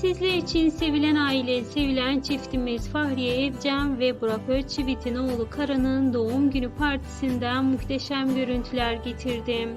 Sizler için sevilen aile, sevilen çiftimiz Fahriye Evcen ve Burak Özçivit'in oğlu Karan'ın doğum günü partisinden muhteşem görüntüler getirdim.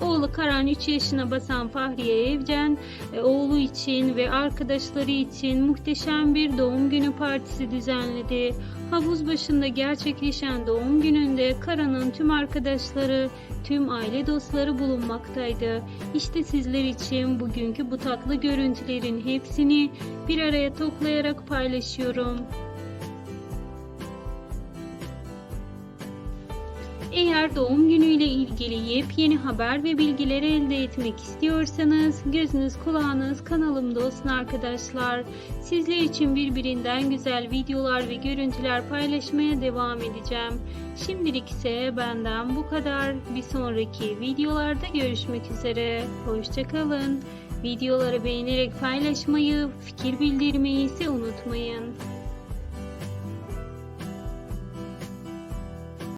Oğlu Karan 3 yaşına basan Fahriye Evcen, e, oğlu için ve arkadaşları için muhteşem bir doğum günü partisi düzenledi. Havuz başında gerçekleşen doğum gününde Karan'ın tüm arkadaşları, tüm aile dostları bulunmaktaydı. İşte sizler için bugünkü bu tatlı görüntülerin hepsini bir araya toplayarak paylaşıyorum. Eğer doğum günüyle ilgili yepyeni haber ve bilgileri elde etmek istiyorsanız gözünüz kulağınız kanalımda olsun arkadaşlar. Sizler için birbirinden güzel videolar ve görüntüler paylaşmaya devam edeceğim. Şimdilik ise benden bu kadar. Bir sonraki videolarda görüşmek üzere. Hoşçakalın. Videoları beğenerek paylaşmayı, fikir bildirmeyi ise unutmayın.